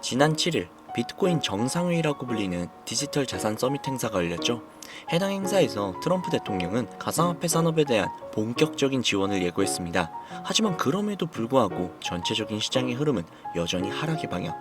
지난 7일 비트코인 정상회의라고 불리는 디지털 자산 서밋 행사가 열렸죠. 해당 행사에서 트럼프 대통령은 가상화폐 산업에 대한 본격적인 지원을 예고했습니다. 하지만 그럼에도 불구하고 전체적인 시장의 흐름은 여전히 하락의 방향.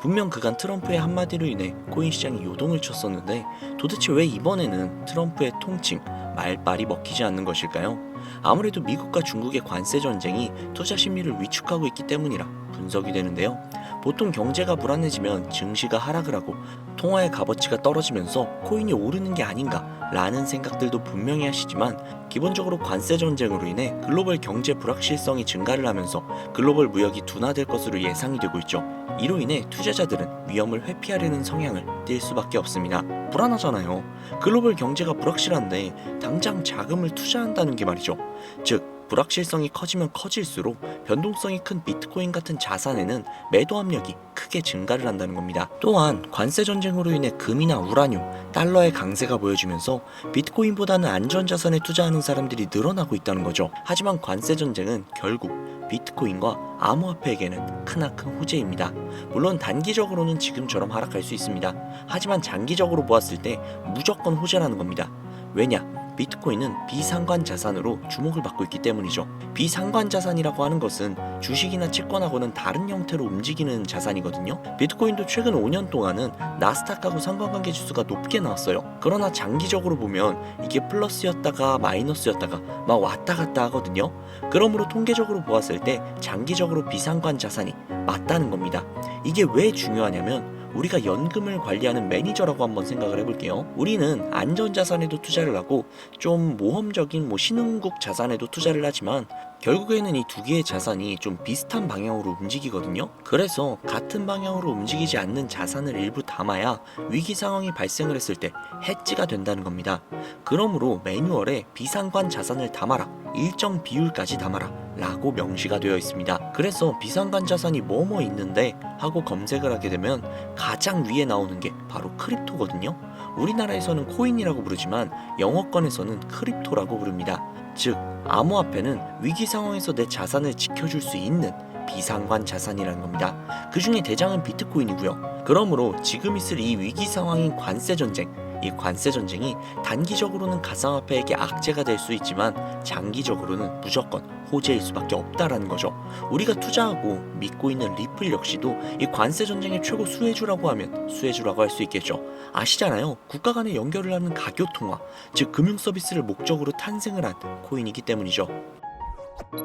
분명 그간 트럼프의 한마디로 인해 코인 시장이 요동을 쳤었는데 도대체 왜 이번에는 트럼프의 통칭, 말빨이 먹히지 않는 것일까요? 아무래도 미국과 중국의 관세 전쟁이 투자 심리를 위축하고 있기 때문이라 분석이 되는데요. 보통 경제가 불안해지면 증시가 하락을 하고 통화의 값어치가 떨어지면서 코인이 오르는 게 아닌가 라는 생각들도 분명히 하시지만 기본적으로 관세 전쟁으로 인해 글로벌 경제 불확실성이 증가를 하면서 글로벌 무역이 둔화될 것으로 예상이 되고 있죠. 이로 인해 투자자들은 위험을 회피하려는 성향을 띨 수밖에 없습니다. 불안하잖아요. 글로벌 경제가 불확실한데 당장 자금을 투자한다는 게 말이죠. 즉 불확실성이 커지면 커질수록 변동성이 큰 비트코인 같은 자산에는 매도 압력이 크게 증가를 한다는 겁니다. 또한 관세 전쟁으로 인해 금이나 우라늄, 달러의 강세가 보여지면서 비트코인보다는 안전 자산에 투자하는 사람들이 늘어나고 있다는 거죠. 하지만 관세 전쟁은 결국 비트코인과 암호화폐에게는 크나큰 호재입니다. 물론 단기적으로는 지금처럼 하락할 수 있습니다. 하지만 장기적으로 보았을 때 무조건 호재라는 겁니다. 왜냐? 비트코인은 비상관 자산으로 주목을 받고 있기 때문이죠. 비상관 자산이라고 하는 것은 주식이나 채권하고는 다른 형태로 움직이는 자산이거든요. 비트코인도 최근 5년 동안은 나스닥하고 상관관계 지수가 높게 나왔어요. 그러나 장기적으로 보면 이게 플러스였다가 마이너스였다가 막 왔다 갔다 하거든요. 그러므로 통계적으로 보았을 때 장기적으로 비상관 자산이 맞다는 겁니다. 이게 왜 중요하냐면 우리가 연금을 관리하는 매니저라고 한번 생각을 해볼게요. 우리는 안전자산에도 투자를 하고 좀 모험적인 뭐 신흥국 자산에도 투자를 하지만 결국에는 이 두 개의 자산이 좀 비슷한 방향으로 움직이거든요. 그래서 같은 방향으로 움직이지 않는 자산을 일부 담아야 위기 상황이 발생을 했을 때 해지가 된다는 겁니다. 그러므로 매뉴얼에 비상관 자산을 담아라. 일정 비율까지 담아라. 라고 명시가 되어 있습니다. 그래서 비상관 자산이 뭐뭐 있는데 하고 검색을 하게 되면 가장 위에 나오는 게 바로 크립토거든요. 우리나라에서는 코인이라고 부르지만 영어권에서는 크립토라고 부릅니다. 즉, 암호화폐는 위기 상황에서 내 자산을 지켜줄 수 있는 비상관 자산이라는 겁니다. 그 중에 대장은 비트코인이고요. 그러므로 지금 있을 이 위기 상황인 관세 전쟁, 이 관세 전쟁이 단기적으로는 가상화폐에게 악재가 될 수 있지만 장기적으로는 무조건 호재일 수밖에 없다라는 거죠. 우리가 투자하고 믿고 있는 리플 역시도 이 관세 전쟁의 최고 수혜주라고 하면 수혜주라고 할 수 있겠죠. 아시잖아요. 국가 간의 연결을 하는 가교 통화, 즉 금융 서비스를 목적으로 탄생을 한 코인이기 때문이죠.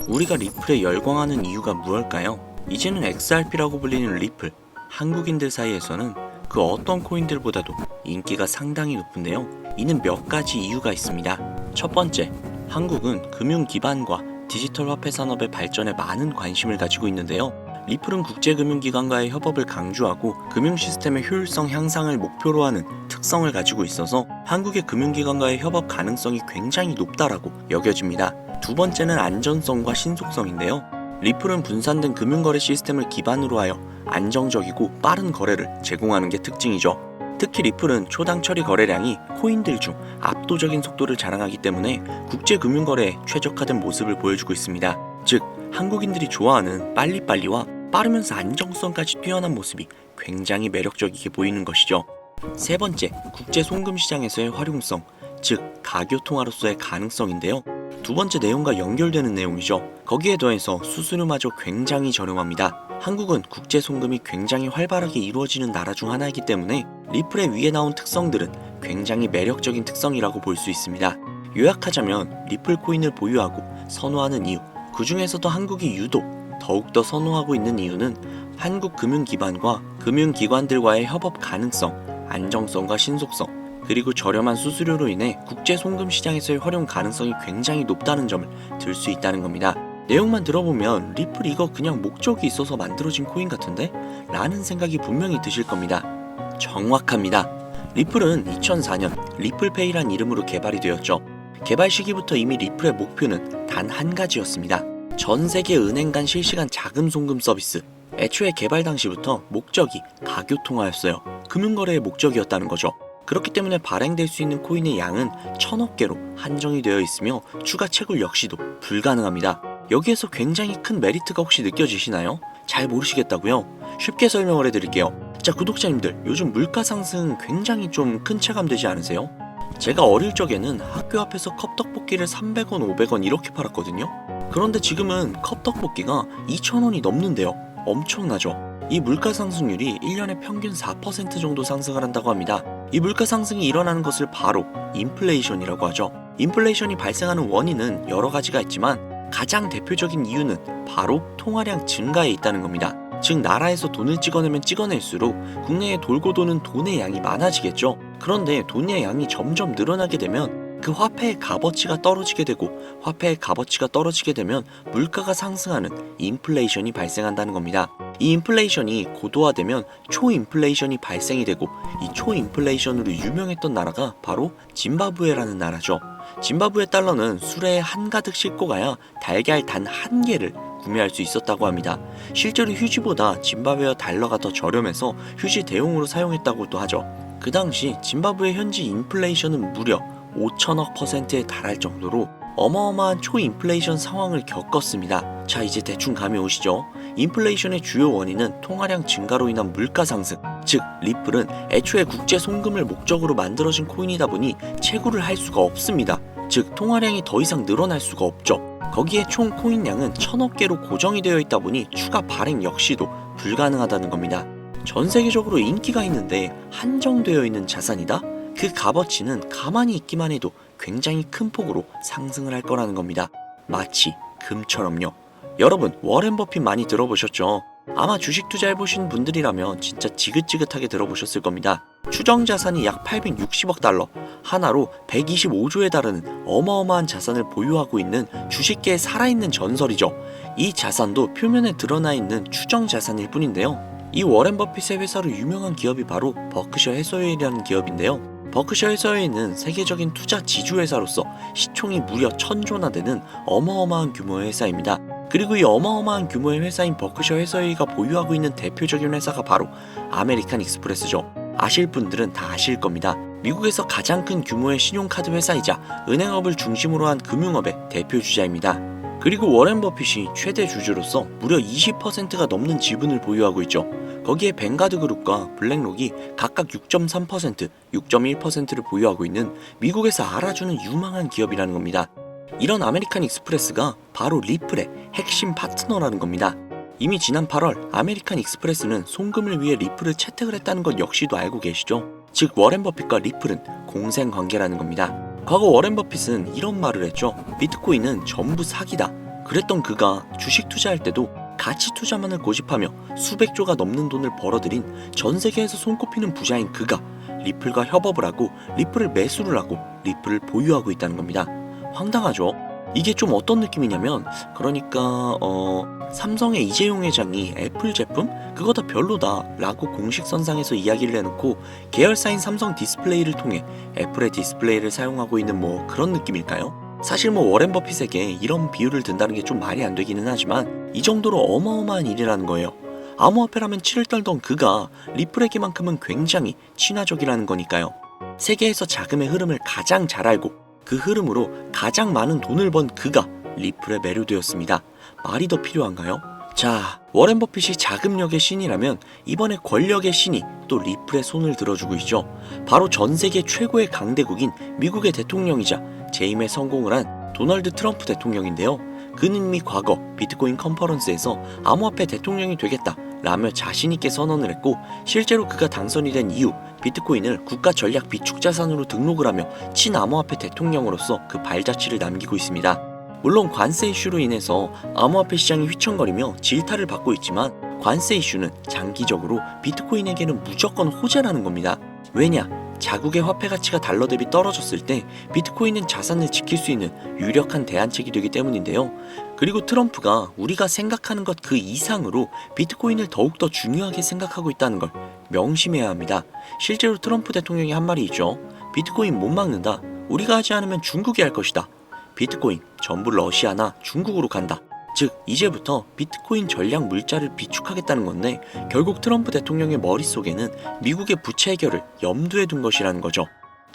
우리가 리플에 열광하는 이유가 무엇일까요? 이제는 XRP라고 불리는 리플, 한국인들 사이에서는 그 어떤 코인들보다도 인기가 상당히 높은데요. 이는 몇 가지 이유가 있습니다. 첫 번째, 한국은 금융 기반과 디지털 화폐 산업의 발전에 많은 관심을 가지고 있는데요. 리플은 국제금융기관과의 협업을 강조하고 금융 시스템의 효율성 향상을 목표로 하는 특성을 가지고 있어서 한국의 금융기관과의 협업 가능성이 굉장히 높다라고 여겨집니다. 두 번째는 안전성과 신속성인데요. 리플은 분산된 금융거래 시스템을 기반으로 하여 안정적이고 빠른 거래를 제공하는 게 특징이죠. 특히 리플은 초당 처리 거래량이 코인들 중 압도적인 속도를 자랑하기 때문에 국제 금융 거래에 최적화된 모습을 보여주고 있습니다. 즉, 한국인들이 좋아하는 빨리빨리와 빠르면서 안정성까지 뛰어난 모습이 굉장히 매력적이게 보이는 것이죠. 세 번째, 국제 송금 시장에서의 활용성, 즉 가교 통화로서의 가능성인데요. 두 번째 내용과 연결되는 내용이죠. 거기에 더해서 수수료마저 굉장히 저렴합니다. 한국은 국제 송금이 굉장히 활발하게 이루어지는 나라 중 하나이기 때문에 리플의 위에 나온 특성들은 굉장히 매력적인 특성이라고 볼 수 있습니다. 요약하자면 리플 코인을 보유하고 선호하는 이유, 그 중에서도 한국이 유독 더욱더 선호하고 있는 이유는 한국 금융 기반과 금융 기관들과의 협업 가능성, 안정성과 신속성, 그리고 저렴한 수수료로 인해 국제 송금 시장에서의 활용 가능성이 굉장히 높다는 점을 들 수 있다는 겁니다. 내용만 들어보면 리플 이거 그냥 목적이 있어서 만들어진 코인 같은데? 라는 생각이 분명히 드실 겁니다. 정확합니다. 리플은 2004년 리플페이란 이름으로 개발이 되었죠. 개발 시기부터 이미 리플의 목표는 단 한 가지였습니다. 전 세계 은행 간 실시간 자금 송금 서비스. 애초에 개발 당시부터 목적이 가교 통화였어요. 금융거래의 목적이었다는 거죠. 그렇기 때문에 발행될 수 있는 코인의 양은 천억 개로 한정이 되어 있으며 추가 채굴 역시도 불가능합니다. 여기에서 굉장히 큰 메리트가 혹시 느껴지시나요? 잘 모르시겠다고요? 쉽게 설명을 해드릴게요. 자, 구독자님들, 요즘 물가 상승 굉장히 좀 큰 체감되지 않으세요? 제가 어릴 적에는 학교 앞에서 컵떡볶이를 300원, 500원 이렇게 팔았거든요. 그런데 지금은 컵떡볶이가 2,000원이 넘는데요. 엄청나죠? 이 물가 상승률이 1년에 평균 4% 정도 상승을 한다고 합니다. 이 물가 상승이 일어나는 것을 바로 인플레이션이라고 하죠. 인플레이션이 발생하는 원인은 여러 가지가 있지만 가장 대표적인 이유는 바로 통화량 증가에 있다는 겁니다. 즉 나라에서 돈을 찍어내면 찍어낼수록 국내에 돌고 도는 돈의 양이 많아지겠죠. 그런데 돈의 양이 점점 늘어나게 되면 그 화폐의 값어치가 떨어지게 되고 화폐의 값어치가 떨어지게 되면 물가가 상승하는 인플레이션이 발생한다는 겁니다. 이 인플레이션이 고도화되면 초인플레이션이 발생이 되고 이 초인플레이션으로 유명했던 나라가 바로 짐바브웨라는 나라죠. 짐바브웨 달러는 수레에 한가득 싣고 가야 달걀 단 한 개를 구매할 수 있었다고 합니다. 실제로 휴지보다 짐바브웨어 달러가 더 저렴해서 휴지 대용으로 사용했다고도 하죠. 그 당시 짐바브웨 현지 인플레이션은 무려 5천억 퍼센트에 달할 정도로 어마어마한 초인플레이션 상황을 겪었습니다. 자, 이제 대충 감이 오시죠? 인플레이션의 주요 원인은 통화량 증가로 인한 물가 상승, 즉 리플은 애초에 국제 송금을 목적으로 만들어진 코인이다 보니 채굴을 할 수가 없습니다. 즉 통화량이 더 이상 늘어날 수가 없죠. 거기에 총 코인량은 천억 개로 고정이 되어 있다 보니 추가 발행 역시도 불가능하다는 겁니다. 전 세계적으로 인기가 있는데 한정되어 있는 자산이다? 그 값어치는 가만히 있기만 해도 굉장히 큰 폭으로 상승을 할 거라는 겁니다. 마치 금처럼요. 여러분, 워렌 버핏 많이 들어보셨죠? 아마 주식 투자해보신 분들이라면 진짜 지긋지긋하게 들어보셨을 겁니다. 추정 자산이 약 860억 달러, 하나로 125조에 달하는 어마어마한 자산을 보유하고 있는 주식계의 살아있는 전설이죠. 이 자산도 표면에 드러나 있는 추정 자산일 뿐인데요. 이 워렌 버핏의 회사로 유명한 기업이 바로 버크셔 해서웨이라는 기업인데요. 버크셔 해서웨이는 세계적인 투자 지주회사로서 시총이 무려 천조나 되는 어마어마한 규모의 회사입니다. 그리고 이 어마어마한 규모의 회사인 버크셔 해서웨이가 보유하고 있는 대표적인 회사가 바로 아메리칸 익스프레스죠. 아실 분들은 다 아실 겁니다. 미국에서 가장 큰 규모의 신용카드 회사이자 은행업을 중심으로 한 금융업의 대표 주자입니다. 그리고 워렌 버핏이 최대 주주로서 무려 20%가 넘는 지분을 보유하고 있죠. 거기에 뱅가드 그룹과 블랙록이 각각 6.3%, 6.1%를 보유하고 있는 미국에서 알아주는 유망한 기업이라는 겁니다. 이런 아메리칸 익스프레스가 바로 리플의 핵심 파트너라는 겁니다. 이미 지난 8월 아메리칸 익스프레스는 송금을 위해 리플을 채택을 했다는 것 역시도 알고 계시죠? 즉 워렌 버핏과 리플은 공생 관계라는 겁니다. 과거 워렌 버핏은 이런 말을 했죠. 비트코인은 전부 사기다. 그랬던 그가 주식 투자할 때도 가치 투자만을 고집하며 수백조가 넘는 돈을 벌어들인 전 세계에서 손꼽히는 부자인 그가 리플과 협업을 하고 리플을 매수를 하고 리플을 보유하고 있다는 겁니다. 황당하죠? 이게 좀 어떤 느낌이냐면 그러니까 어 삼성의 이재용 회장이 애플 제품 그거 다 별로다 라고 공식 선상에서 이야기를 해놓고 계열사인 삼성 디스플레이를 통해 애플의 디스플레이를 사용하고 있는 뭐 그런 느낌일까요? 사실 뭐 워렌 버핏에게 이런 비유를 든다는 게 좀 말이 안 되기는 하지만 이 정도로 어마어마한 일이라는 거예요. 암호화폐라면 치를 떨던 그가 리플에게만큼은 굉장히 친화적이라는 거니까요. 세계에서 자금의 흐름을 가장 잘 알고 그 흐름으로 가장 많은 돈을 번 그가 리플에 매료되었습니다. 말이 더 필요한가요? 자, 워렌 버핏이 자금력의 신이라면 이번에 권력의 신이 또 리플의 손을 들어주고 있죠. 바로 전 세계 최고의 강대국인 미국의 대통령이자 재임에 성공을 한 도널드 트럼프 대통령인데요. 그는 이미 과거 비트코인 컨퍼런스에서 암호화폐 대통령이 되겠다 라며 자신있게 선언을 했고 실제로 그가 당선이 된 이후 비트코인을 국가 전략 비축 자산으로 등록을 하며 친암호화폐 대통령으로서 그 발자취를 남기고 있습니다. 물론 관세 이슈로 인해서 암호화폐 시장이 휘청거리며 질타를 받고 있지만 관세 이슈는 장기적으로 비트코인에게는 무조건 호재라는 겁니다. 왜냐? 자국의 화폐 가치가 달러 대비 떨어졌을 때 비트코인은 자산을 지킬 수 있는 유력한 대안책이 되기 때문인데요. 그리고 트럼프가 우리가 생각하는 것 그 이상으로 비트코인을 더욱더 중요하게 생각하고 있다는 걸 명심해야 합니다. 실제로 트럼프 대통령이 한 말이 있죠. 비트코인 못 막는다. 우리가 하지 않으면 중국이 할 것이다. 비트코인 전부 러시아나 중국으로 간다. 즉 이제부터 비트코인 전략 물자를 비축하겠다는 건데 결국 트럼프 대통령의 머릿속에는 미국의 부채 해결을 염두에 둔 것이라는 거죠.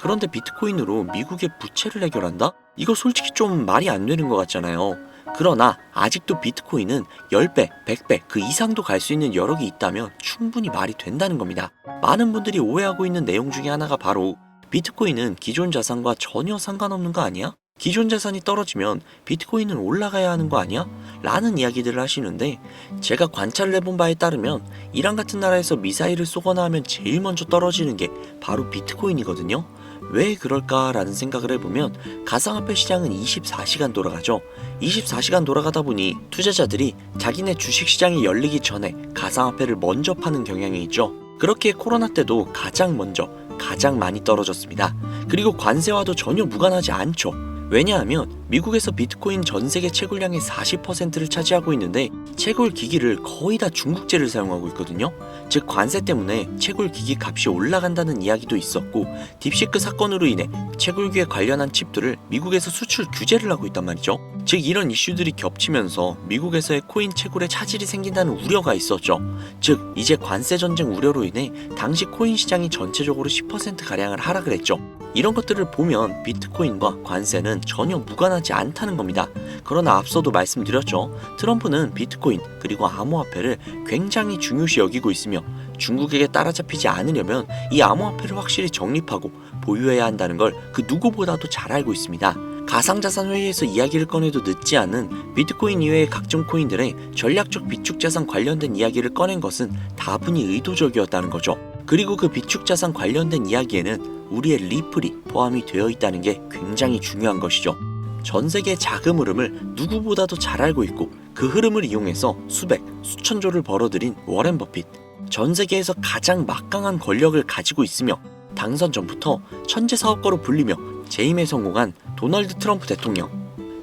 그런데 비트코인으로 미국의 부채를 해결한다? 이거 솔직히 좀 말이 안 되는 것 같잖아요. 그러나 아직도 비트코인은 10배, 100배 그 이상도 갈 수 있는 여력이 있다면 충분히 말이 된다는 겁니다. 많은 분들이 오해하고 있는 내용 중에 하나가 바로 비트코인은 기존 자산과 전혀 상관없는 거 아니야? 기존 자산이 떨어지면 비트코인은 올라가야 하는 거 아니야? 라는 이야기들을 하시는데 제가 관찰을 해본 바에 따르면 이란 같은 나라에서 미사일을 쏘거나 하면 제일 먼저 떨어지는 게 바로 비트코인이거든요. 왜 그럴까라는 생각을 해보면 가상화폐 시장은 24시간 돌아가죠. 24시간 돌아가다 보니 투자자들이 자기네 주식 시장이 열리기 전에 가상화폐를 먼저 파는 경향이 있죠. 그렇게 코로나 때도 가장 먼저 가장 많이 떨어졌습니다. 그리고 관세와도 전혀 무관하지 않죠. 왜냐하면 미국에서 비트코인 전 세계 채굴량의 40%를 차지하고 있는데 채굴 기기를 거의 다 중국제를 사용하고 있거든요. 즉 관세 때문에 채굴 기기 값이 올라간다는 이야기도 있었고 딥시크 사건으로 인해 채굴기에 관련한 칩들을 미국에서 수출 규제를 하고 있단 말이죠. 즉 이런 이슈들이 겹치면서 미국에서의 코인 채굴에 차질이 생긴다는 우려가 있었죠. 즉 이제 관세 전쟁 우려로 인해 당시 코인 시장이 전체적으로 10% 가량을 하락을 했죠. 이런 것들을 보면 비트코인과 관세는 전혀 무관하지 않다는 겁니다. 그러나 앞서도 말씀드렸죠. 트럼프는 비트코인 그리고 암호화폐를 굉장히 중요시 여기고 있으며 중국에게 따라잡히지 않으려면 이 암호화폐를 확실히 정립하고 보유해야 한다는 걸 그 누구보다도 잘 알고 있습니다. 가상자산 회의에서 이야기를 꺼내도 늦지 않은 비트코인 이외의 각종 코인들의 전략적 비축 자산 관련된 이야기를 꺼낸 것은 다분히 의도적이었다는 거죠. 그리고 그 비축 자산 관련된 이야기에는 우리의 리플이 포함이 되어 있다는 게 굉장히 중요한 것이죠. 전 세계 자금 흐름을 누구보다도 잘 알고 있고 그 흐름을 이용해서 수백, 수천조를 벌어들인 워렌 버핏. 전 세계에서 가장 막강한 권력을 가지고 있으며 당선 전부터 천재 사업가로 불리며 재임에 성공한 도널드 트럼프 대통령.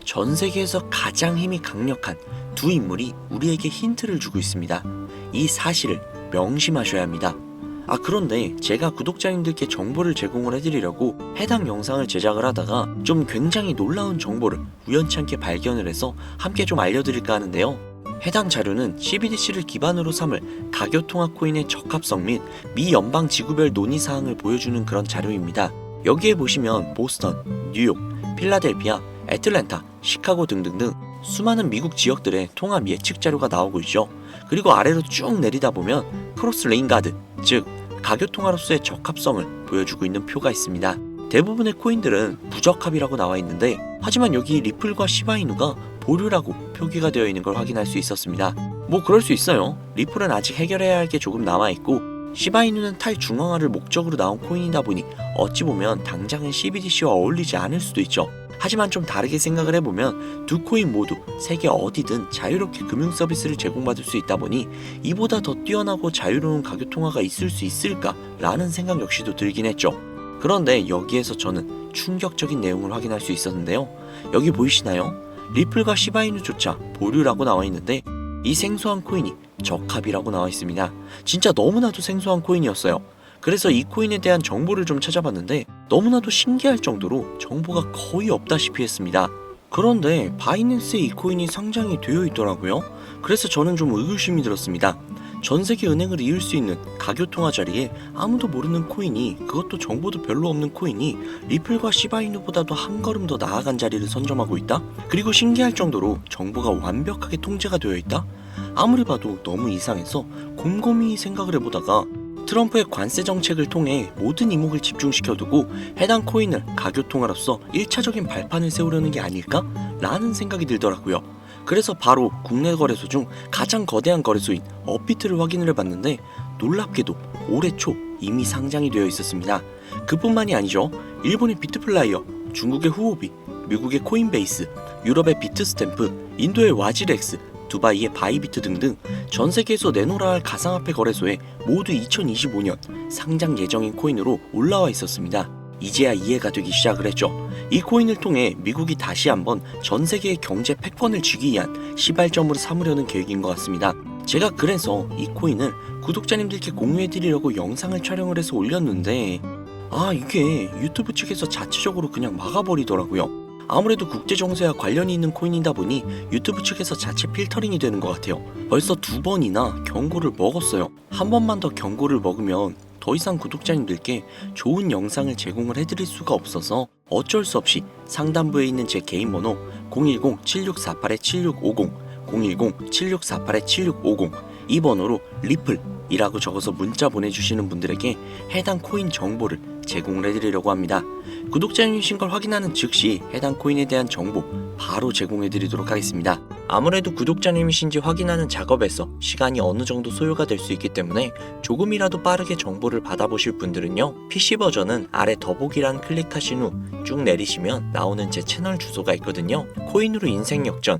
전 세계에서 가장 힘이 강력한 두 인물이 우리에게 힌트를 주고 있습니다. 이 사실을 명심하셔야 합니다. 아 그런데 제가 구독자님들께 정보를 제공을 해드리려고 해당 영상을 제작을 하다가 좀 굉장히 놀라운 정보를 우연치않게 발견을 해서 함께 좀 알려드릴까 하는데요. 해당 자료는 CBDC를 기반으로 삼을 가교통화 코인의 적합성 및 미 연방 지구별 논의 사항을 보여주는 그런 자료입니다. 여기에 보시면 보스턴, 뉴욕, 필라델피아, 애틀랜타, 시카고 등등등 수많은 미국 지역들의 통합 예측 자료가 나오고 있죠. 그리고 아래로 쭉 내리다 보면 크로스 레인 가드, 즉 가교통화로서의 적합성을 보여주고 있는 표가 있습니다. 대부분의 코인들은 부적합이라고 나와 있는데 하지만 여기 리플과 시바이누가 보류라고 표기가 되어 있는 걸 확인할 수 있었습니다. 뭐 그럴 수 있어요. 리플은 아직 해결해야 할 게 조금 남아 있고 시바이누는 탈중앙화를 목적으로 나온 코인이다 보니 어찌 보면 당장은 CBDC와 어울리지 않을 수도 있죠. 하지만 좀 다르게 생각을 해보면 두 코인 모두 세계 어디든 자유롭게 금융 서비스를 제공받을 수 있다 보니 이보다 더 뛰어나고 자유로운 가격 통화가 있을 수 있을까라는 생각 역시도 들긴 했죠. 그런데 여기에서 저는 충격적인 내용을 확인할 수 있었는데요. 여기 보이시나요? 리플과 시바이누조차 보류라고 나와 있는데 이 생소한 코인이 적합이라고 나와 있습니다. 진짜 너무나도 생소한 코인이었어요. 그래서 이 코인에 대한 정보를 좀 찾아봤는데 너무나도 신기할 정도로 정보가 거의 없다시피 했습니다. 그런데 바이낸스에 이 코인이 상장이 되어 있더라고요. 그래서 저는 좀 의구심이 들었습니다. 전 세계 은행을 이을 수 있는 가교통화 자리에 아무도 모르는 코인이 그것도 정보도 별로 없는 코인이 리플과 시바이누보다도 한 걸음 더 나아간 자리를 선점하고 있다? 그리고 신기할 정도로 정보가 완벽하게 통제가 되어 있다? 아무리 봐도 너무 이상해서 곰곰이 생각을 해보다가 트럼프의 관세 정책을 통해 모든 이목을 집중시켜두고 해당 코인을 가교통화로서 1차적인 발판을 세우려는 게 아닐까? 라는 생각이 들더라고요. 그래서 바로 국내 거래소 중 가장 거대한 거래소인 업비트를 확인을 해봤는데 놀랍게도 올해 초 이미 상장이 되어 있었습니다. 그뿐만이 아니죠. 일본의 비트플라이어, 중국의 후오비, 미국의 코인베이스, 유럽의 비트스탬프, 인도의 와지렉스, 두바이의 바이비트 등등 전 세계에서 내놓으라 할 가상화폐 거래소에 모두 2025년 상장 예정인 코인으로 올라와 있었습니다. 이제야 이해가 되기 시작을 했죠. 이 코인을 통해 미국이 다시 한번 전 세계의 경제 패권을 쥐기 위한 시발점으로 삼으려는 계획인 것 같습니다. 제가 그래서 이 코인을 구독자님들께 공유해드리려고 영상을 촬영을 해서 올렸는데 아 이게 유튜브 측에서 자체적으로 그냥 막아버리더라고요. 아무래도 국제 정세와 관련이 있는 코인이다 보니 유튜브 측에서 자체 필터링이 되는 것 같아요. 벌써 두 번이나 경고를 먹었어요. 한 번만 더 경고를 먹으면 더 이상 구독자님들께 좋은 영상을 제공을 해드릴 수가 없어서 어쩔 수 없이 상단부에 있는 제 개인 번호 010-7648-7650, 010-7648-7650 이 번호로 리플이라고 적어서 문자 보내주시는 분들에게 해당 코인 정보를 제공을 해드리려고 합니다. 구독자님이신 걸 확인하는 즉시 해당 코인에 대한 정보 바로 제공해드리도록 하겠습니다. 아무래도 구독자님이신지 확인하는 작업에서 시간이 어느 정도 소요가 될 수 있기 때문에 조금이라도 빠르게 정보를 받아보실 분들은요 PC 버전은 아래 더보기란 클릭하신 후 쭉 내리시면 나오는 제 채널 주소가 있거든요 코인으로 인생 역전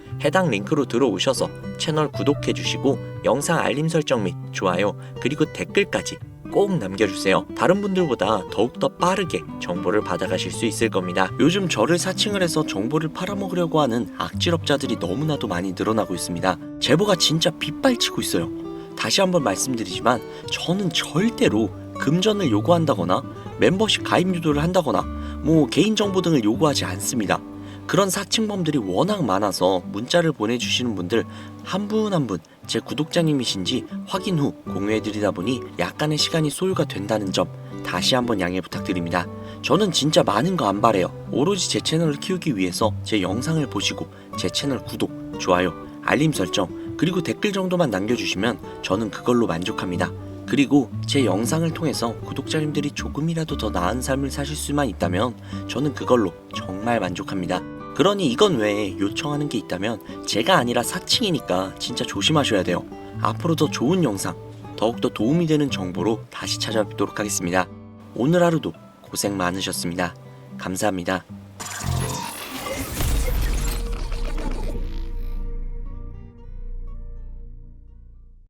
해당 링크로 들어오셔서 채널 구독해 주시고 영상 알림 설정 및 좋아요 그리고 댓글까지 꼭 남겨주세요. 다른 분들보다 더욱더 빠르게 정보를 받아가실 수 있을 겁니다. 요즘 저를 사칭을 해서 정보를 팔아먹으려고 하는 악질업자들이 너무나도 많이 늘어나고 있습니다. 제보가 진짜 빗발치고 있어요. 다시 한번 말씀드리지만 저는 절대로 금전을 요구한다거나 멤버십 가입 유도를 한다거나 뭐 개인정보 등을 요구하지 않습니다. 그런 사칭범들이 워낙 많아서 문자를 보내주시는 분들 한 분 한 분 제 구독자님이신지 확인 후 공유해드리다 보니 약간의 시간이 소요가 된다는 점 다시 한번 양해 부탁드립니다. 저는 진짜 많은 거 안 바래요. 오로지 제 채널을 키우기 위해서 제 영상을 보시고 제 채널 구독, 좋아요, 알림 설정, 그리고 댓글 정도만 남겨주시면 저는 그걸로 만족합니다. 그리고 제 영상을 통해서 구독자님들이 조금이라도 더 나은 삶을 사실 수만 있다면 저는 그걸로 정말 만족합니다. 그러니 이건 외에 요청하는 게 있다면 제가 아니라 사칭이니까 진짜 조심하셔야 돼요. 앞으로 더 좋은 영상, 더욱더 도움이 되는 정보로 다시 찾아뵙도록 하겠습니다. 오늘 하루도 고생 많으셨습니다. 감사합니다.